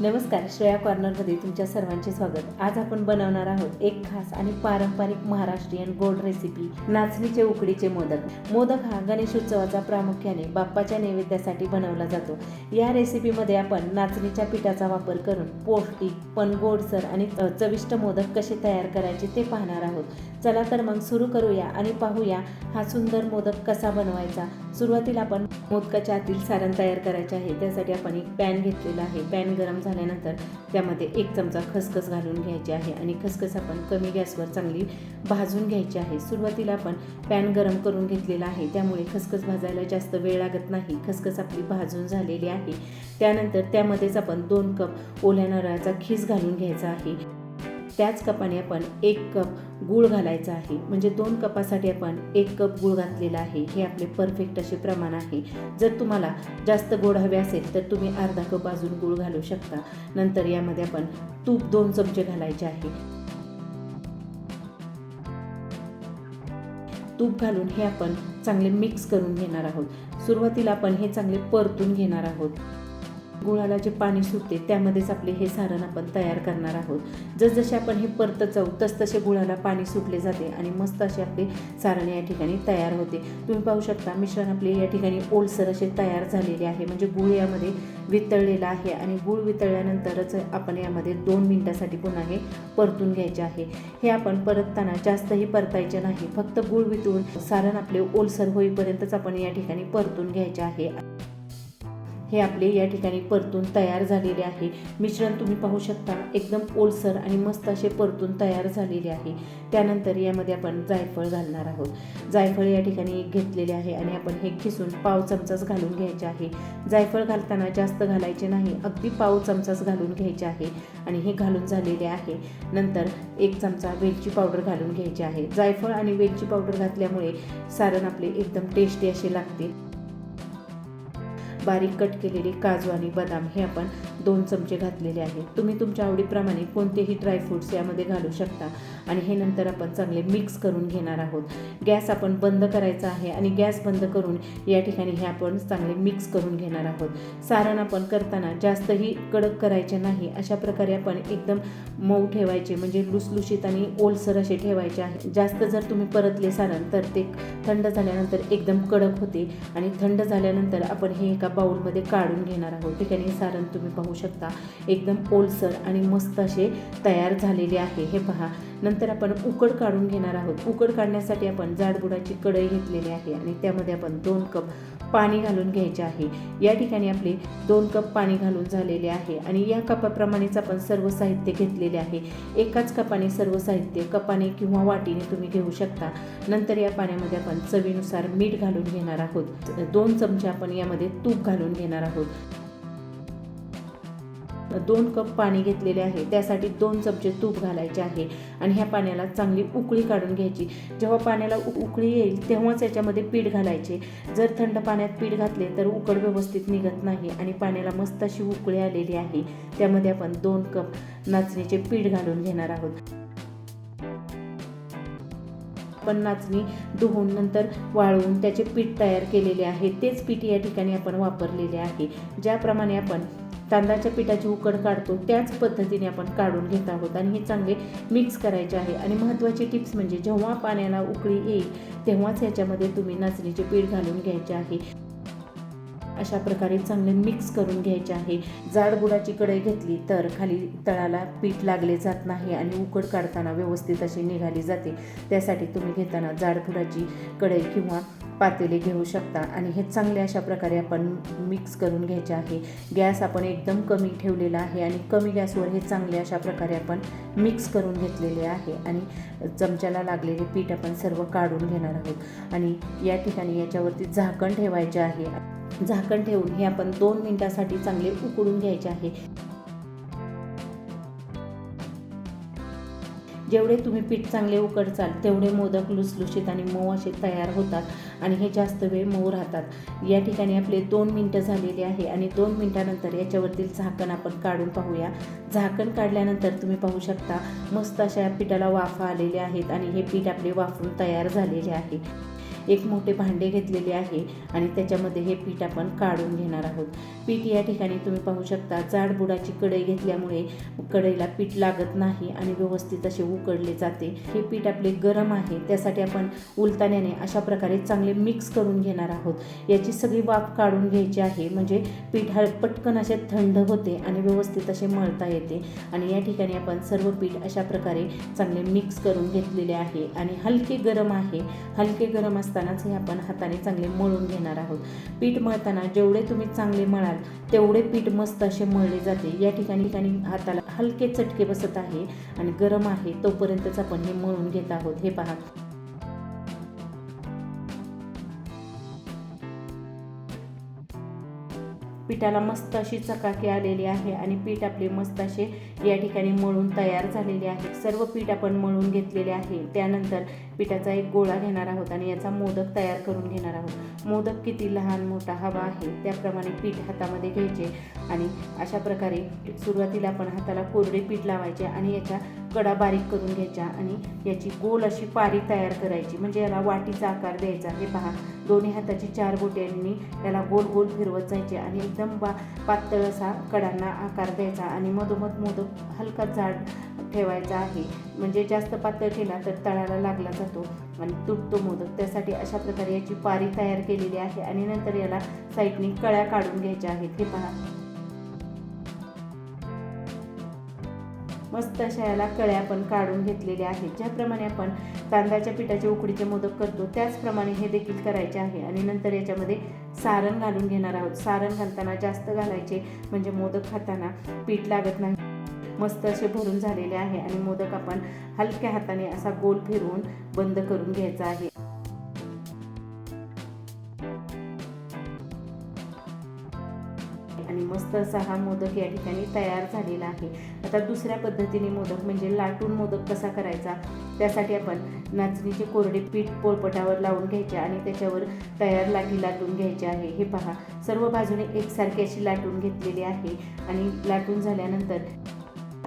नमस्कार श्रेया कॉर्नरमध्ये तुमच्या सर्वांचे स्वागत. आज आपण बनवणार आहोत एक खास आणि पारंपरिक महाराष्ट्रीयन गोड रेसिपी नाचणीचे उकडीचे मोदक. मोदक हा गणेशोत्सवाचा प्रामुख्याने बाप्पाच्या नैवेद्यासाठी बनवला जातो. या रेसिपीमध्ये आपण नाचणीच्या पिठाचा वापर करून पौष्टिक पण गोडसर आणि चविष्ट मोदक कसे तयार करायचे ते पाहणार आहोत. चला तर मग सुरू करूया आणि पाहूया हा सुंदर मोदक कसा बनवायचा. सुरुवातीला आपण मोदकाच्या आतील सारण तयार करायचे आहे. त्यासाठी आपण एक पॅन घेतलेला आहे. पॅन गरम झाल्यानंतर त्यामध्ये एक चमचा खसखस घालून घ्यायची आहे आणि खसखस आपण कमी गॅसवर चांगली भाजून घ्यायची आहे. सुरुवातीला आपण पॅन गरम करून घेतलेला आहे. त्यामुळे खसखस भाजायला जास्त वेळ लागत नाही. खसखस आपली भाजून झालेली आहे. त्यानंतर त्यामध्येच आपण दोन कप ओल्या नारळाचा खीस घालून घ्यायचा आहे. त्याच कपाने आपण एक कप गूळ घालायचा आहे. म्हणजे दोन कपासाठी आपण एक कप गूळ घातलेला आहे. हे आपले परफेक्ट असे प्रमाण आहे. जर तुम्हाला जास्त गोड हवे असेल तर तुम्ही अर्धा कप अजून गूळ घालू शकता. नंतर यामध्ये आपण तूप दोन चमचे घालायचे आहे. तूप घालून हे आपण चांगले मिक्स करून घेणार आहोत. सुरुवातीला आपण हे चांगले परतून घेणार आहोत. गुळाला जे पाणी सुटते त्यामध्येच आपले हे सारण आपण तयार करणार आहोत. जसजसे आपण हे परत जाऊ तसतसे गुळाला पाणी सुटले जाते आणि मस्त असे आपले सारण या ठिकाणी तयार होते. तुम्ही पाहू शकता मिश्रण आपले या ठिकाणी ओलसर असे तयार झालेले आहे. म्हणजे गुळ यामध्ये वितळलेला आहे आणि गुळ वितळल्यानंतरच आपण यामध्ये दोन मिनटासाठी पुन्हा हे परतून घ्यायचे आहे. हे आपण परतताना जास्तही परतायचे नाही. फक्त गुळ वितळून सारण आपले ओलसर होईपर्यंतच आपण या ठिकाणी परतून घ्यायचे आहे. हे आपले या ठिकाणी परतून तयार झालेले आहे. मिश्रण तुम्ही पाहू शकता एकदम ओलसर आणि मस्त असे परतून तयार झालेले आहे. त्यानंतर यामध्ये आपण जायफळ घालणार आहोत. जायफळ या ठिकाणी एक घेतलेले आहे आणि आपण हे खिसून पाव चमचाच घालून घ्यायचे आहे. जायफळ घालताना जास्त घालायचे नाही अगदी पाव चमचाच घालून घ्यायचे आहे आणि हे घालून झालेले आहे. नंतर एक चमचा वेलची पावडर घालून घ्यायची आहे. जायफळ आणि वेलची पावडर घातल्यामुळे सारण आपले एकदम टेस्टी असे लागते बारीक कट केलेली काजू आणि बदाम हे आपण दोन चमचे घातलेले आहेत. तुम्ही तुमच्या आवडीप्रमाणे कोणतेही ड्रायफ्रूट्स यामध्ये घालू शकता. आणि हे नंतर आपण चांगले मिक्स करून घेणार आहोत. गॅस आपण बंद करायचा आहे आणि गॅस बंद करून या ठिकाणी हे आपण चांगले मिक्स करून घेणार आहोत. सारण आपण करताना जास्तही कडक करायचे नाही. अशा प्रकारे आपण एकदम मऊ ठेवायचे म्हणजे लुसलुशीत आणि ओलसर असे ठेवायचे आहे. जास्त जर तुम्ही परतले सारण तर ते थंड झाल्यानंतर एकदम कडक होते. आणि थंड झाल्यानंतर आपण हे एका बाऊलमध्ये काढून घेणार आहोत. ठिकाणी सारण तुम्ही पाहू शकता. एकदम ओलसर आणि मस्त असे तयार झालेले आहे. हे पहा. नंतर आपण उकड काढून घेणार आहोत. उकड काढण्यासाठी आपण जाडबुडाची कढई घेतलेली आहे आणि त्यामध्ये आपण दोन कप पाणी घालून घ्यायचे आहे. या ठिकाणी आपले दोन कप पाणी घालून झालेले आहे आणि या कपाप्रमाणेच आपण सर्व साहित्य घेतलेले आहे. एकाच कपाने सर्व साहित्य कपाने किंवा वाटीने तुम्ही घेऊ शकता. नंतर या पाण्यामध्ये आपण चवीनुसार मीठ घालून घेणार आहोत. दोन चमचे आपण यामध्ये तूप घालून घेणार आहोत. दोन कप पाणी घेतलेले आहे. त्यासाठी दोन चमचे तूप घालायचे आहे. आणि ह्या पाण्याला चांगली उकळी काढून घ्यायची. जेव्हा पाण्याला उकळी येईल तेव्हाच याच्यामध्ये पीठ घालायचे. जर थंड पाण्यात पीठ घातले तर उकड व्यवस्थित निघत नाही आणि पाण्याला मस्त अशी उकळी आलेली आहे. त्यामध्ये आपण दोन कप नाचणीचे पीठ घालून घेणार आहोत. आपण नाचणी धुवून नंतर वाळवून त्याचे पीठ तयार केलेले आहे. तेच पीठ या ठिकाणी आपण वापरलेले आहे. ज्याप्रमाणे आपण तांदळाच्या पिठाची उकड काढतो त्याच पद्धतीने आपण काढून घेत आहोत आणि हे चांगले मिक्स करायचे आहे. आणि महत्त्वाची टिप्स म्हणजे जेव्हा पाण्याला उकळी येईल तेव्हाच याच्यामध्ये तुम्ही नाचणीचे पीठ घालून घ्यायचे आहे. अशा प्रकारे चांगले मिक्स करून घ्यायचे आहे. जाड बुडाची कढई घेतली तर खाली तळाला पीठ लागले जात नाही आणि उकड काढताना व्यवस्थित अशी निघाली जाते. त्यासाठी तुम्ही घेताना जाडबुडाची कढई किंवा पातेले घेऊ शकता. आणि हे चांगले अशा प्रकारे आपण मिक्स करून घ्यायचे आहे. गॅस आपण एकदम कमी ठेवलेला आहे आणि कमी गॅसवर हे चांगले अशा प्रकारे आपण मिक्स करून घेतलेले आहे. आणि चमच्याला लागलेले पीठ आपण सर्व काढून घेणार आहोत. आणि या ठिकाणी याच्यावरती झाकण ठेवायचे आहे. झाकण ठेवून हे आपण दोन मिनिटासाठी चांगले उकडून घ्यायचे आहे. जेवढे तुम्ही पीठ चांगले उकडचाल तेवढे मोदक लुसलुशीत आणि मऊ असे तयार होतात आणि हे जास्त वेळ मऊ राहतात. या ठिकाणी आपले दोन मिनटं झालेले आहे आणि दोन मिनटानंतर याच्यावरतील झाकण आपण काढून पाहूया. झाकण काढल्यानंतर तुम्ही पाहू शकता मस्त अशा पिठाला वाफा आलेल्या आहेत आणि हे पीठ आपले वाफून तयार झालेले आहे. एक मोठे भांडे घेतलेले आहे आणि त्याच्यामध्ये हे पीठ आपण काढून घेणार आहोत. पीठ या ठिकाणी तुम्ही पाहू शकता जाड बुडाची कढई घेतल्यामुळे कढईला पीठ लागत नाही आणि व्यवस्थित असे उकडले जाते. हे पीठ आपले गरम आहे त्यासाठी आपण उलताण्याने अशा प्रकारे चांगले मिक्स करून घेणार आहोत. याची सगळी वाफ काढून घ्यायची आहे म्हणजे पीठ हा पटकन असे थंड होते आणि व्यवस्थित असे मळता येते. आणि या ठिकाणी आपण सर्व पीठ अशा प्रकारे चांगले मिक्स करून घेतलेले आहे आणि हलके गरम आहे. हलके गरम असतानाच हे आपण हाताने चांगले मळून घेणार आहोत. पीठ मळताना जेवढे तुम्ही चांगले मळाल तेवढे पीठ मस्त असे मळले जाते. या ठिकाणी ठिकाणी हाताला हलके चटके बसत आहे आणि गरम आहे तोपर्यंतच आपण हे मळून घेत आहोत. हे पहा. पिठाला मस्त अशी चकाकी आलेली आहे आणि पीठ आपले मस्त असे या ठिकाणी मळून तयार झालेले आहे. सर्व पीठ आपण मळून घेतलेले आहे. त्यानंतर पिठाचा एक गोळा घेणार आहोत आणि याचा मोदक तयार करून घेणार आहोत. मोदक किती लहान मोठा हवा आहे त्याप्रमाणे पीठ हातामध्ये घ्यायचे आणि अशा प्रकारे सुरुवातीला आपण हाताला कोरडे पीठ लावायचे आणि याच्या कडा बारीक करून घ्यायच्या आणि याची गोल अशी पारी तयार करायची. म्हणजे याला वाटीचा आकार द्यायचा. हे पहा दोन्ही हाताची चार बोट्यांनी याला गोल गोल फिरवत जायचे आणि एकदम बा पातळ असा कडांना आकार द्यायचा आणि मधोमध मोदक हलका जाड ठेवायचा आहे. म्हणजे जास्त पातळ केला तर तळाला लागला जातो आणि तुटतो मोदक. त्यासाठी अशा प्रकारे याची पारी तयार केलेली आहे आणि नंतर याला साईडनी कळ्या काढून घ्यायच्या आहेत. हे पहा. मस्त अशा याला कळ्या आपण काढून घेतलेल्या आहेत. ज्याप्रमाणे आपण तांदळाच्या पिठाचे उकडीचे मोदक करतो त्याचप्रमाणे हे देखील करायचे आहे. आणि नंतर याच्यामध्ये सारण घालून घेणार आहोत. सारण घालताना जास्त घालायचे म्हणजे मोदक खाताना पीठ लागत नाही. मस्त असे भरून झालेले आहे. आणि मोदक आपण हलक्या हाताने असा गोल फिरवून बंद करून घ्यायचा आहे. मस्त असा हा मोदक या ठिकाणी तयार झालेला आहे. आता दुसऱ्या पद्धतीने मोदक म्हणजे लाटून मोदक कसा करायचा त्यासाठी आपण नाचणीचे कोरडे पीठ पोळपटावर लावून घ्यायचे आणि त्याच्यावर तयार लाटी लाटून घ्यायची आहे. हे पहा सर्व बाजूने एकसारखी अशी लाटून घेतलेली आहे आणि लाटून झाल्यानंतर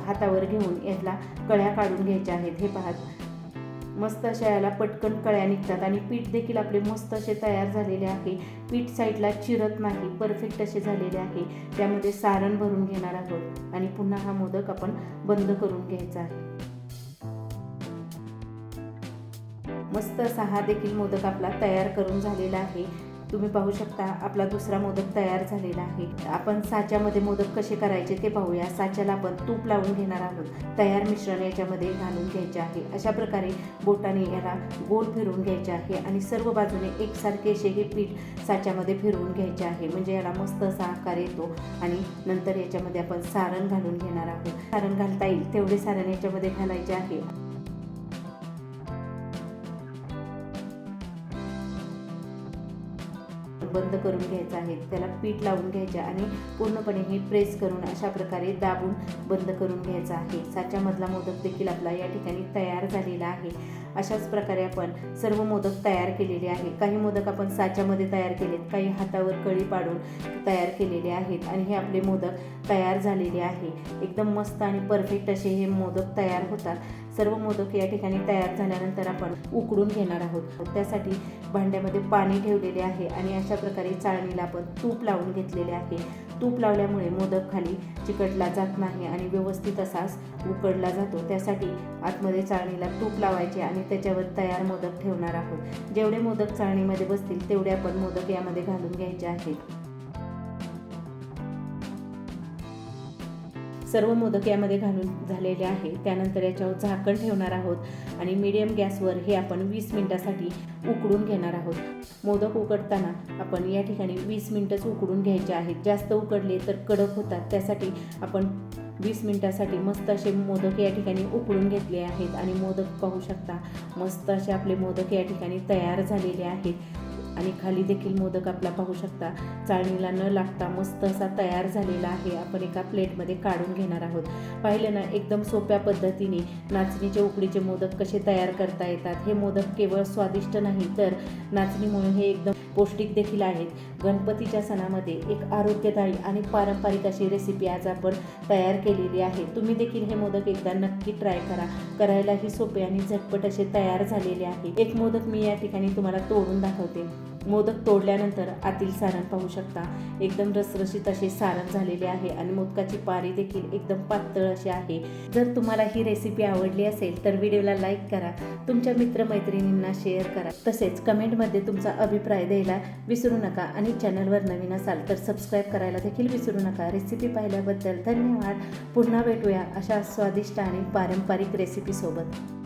हातावर घेऊन याला कळ्या काढून घ्यायच्या आहेत. हे पहा मस्त अशा याला पटकन कळ्या निघतात आणि पीठ देखील आपले मस्त असे तयार झालेले आहे. पीठ साईडला चिरत नाही परफेक्ट असे झालेले आहे. त्यामध्ये सारण भरून घेणार आहोत आणि पुन्हा हा मोदक आपण बंद करून घ्यायचा आहे. मस्त असा हा देखील मोदक आपला तयार करून झालेला आहे. तुम्ही पाहू शकता आपला दुसरा मोदक तयार झालेला आहे. आपण साच्यामध्ये मोदक कसे करायचे ते पाहूया. साच्याला आपण तूप लावून घेणार आहोत. तयार मिश्रण याच्यामध्ये घालून घ्यायचे आहे. अशा प्रकारे बोटाने याला गोल फिरवून घ्यायचे आहे आणि सर्व बाजूने एकसारखे असे हे पीठ साच्यामध्ये फिरवून घ्यायचे आहे. म्हणजे याला मस्त असा आकार येतो आणि नंतर याच्यामध्ये आपण सारण घालून घेणार आहोत. सारण घालता येईल तेवढे सारण याच्यामध्ये घालायचे आहे. बंद करून घ्यायचं आहे त्याला पीठ लावून घ्यायचे आणि पूर्णपणे हे प्रेस करून अशा प्रकारे दाबून बंद करून घ्यायचं आहे. साच्यामधला मोदक देखील आपला या ठिकाणी तयार झालेला आहे. अशाच प्रकारे आपण सर्व मोदक तयार केलेले आहे काही मोदक आपण साच्यामध्ये तयार केलेत काही हातावर कळी पाडून तयार केलेले आहेत आणि हे आपले मोदक तयार झालेले आहे. एकदम मस्त आणि परफेक्ट असे हे मोदक तयार होतात. सर्व मोदक या ठिकाणी तयार झाल्यानंतर आपण उकडून घेणार आहोत. त्यासाठी भांड्यामध्ये पाणी ठेवलेले आहे आणि अशा प्रकारे चाळणीला आपण तूप लावून घेतलेले आहे. तूप लावल्यामुळे मोदक खाली चिकटला जात नाही आणि व्यवस्थित असाच उकडला जातो. त्यासाठी आतमध्ये चाळणीला तूप लावायचे आणि त्याच्यावर तयार मोदक ठेवणार आहोत. जेवढे मोदक चाळणीमध्ये बसतील तेवढे आपण मोदक यामध्ये घालून घ्यायचे आहेत. सर्व मोदक यामध्ये घालून झालेले आहे. त्यानंतर याच्यावर झाकण ठेवणार आहोत आणि मीडियम गॅसवर हे आपण वीस मिनटासाठी उकडून घेणार आहोत. मोदक उकडताना आपण या ठिकाणी वीस मिनटंच उकडून घ्यायचे आहेत. जास्त उकडले तर कडक होतात. त्यासाठी आपण वीस मिनटासाठी मस्त असे मोदक या ठिकाणी उकळून घेतले आहेत. आणि मोदक पाहू शकता मस्त असे आपले मोदक या ठिकाणी तयार झालेले आहेत. आणि खाली देखील मोदक आपला पाहू शकता. चाळणीला न लागता मस्त असा तयार झालेला आहे. आपण एका प्लेटमध्ये काढून घेणार आहोत. पाहिलं ना एकदम सोप्या पद्धतीने नाचणीचे उकडीचे मोदक कसे तयार करता येतात. हे मोदक केवळ स्वादिष्ट नाही तर नाचणीमुळे हे एकदम पौष्टिक देखील आहेत. गणपतीच्या सणामध्ये एक आरोग्यदायी आणि पारंपरिक अशी रेसिपी आज आपण तयार केलेली आहे. तुम्ही देखील हे मोदक एकदा नक्की ट्राय करा. करायलाही सोपे आणि झटपट असे तयार झालेले आहे. एक मोदक मी या ठिकाणी तुम्हाला तोडून दाखवते. मोदक तोडल्यानंतर आतील सारण पाहू शकता. एकदम रसरशीत असे सारण झालेले आहे आणि मोदकाची पारी देखील एकदम पातळ अशी आहे. जर तुम्हाला ही रेसिपी आवडली असेल तर व्हिडिओला लाईक करा. तुमच्या मित्रमैत्रिणींना शेअर करा. तसेच कमेंटमध्ये तुमचा अभिप्राय द्यायला विसरू नका आणि चॅनलवर नवीन असाल तर सबस्क्राईब करायला देखील विसरू नका. रेसिपी पाहिल्याबद्दल धन्यवाद. पुन्हा भेटूया अशा स्वादिष्ट आणि पारंपरिक रेसिपीसोबत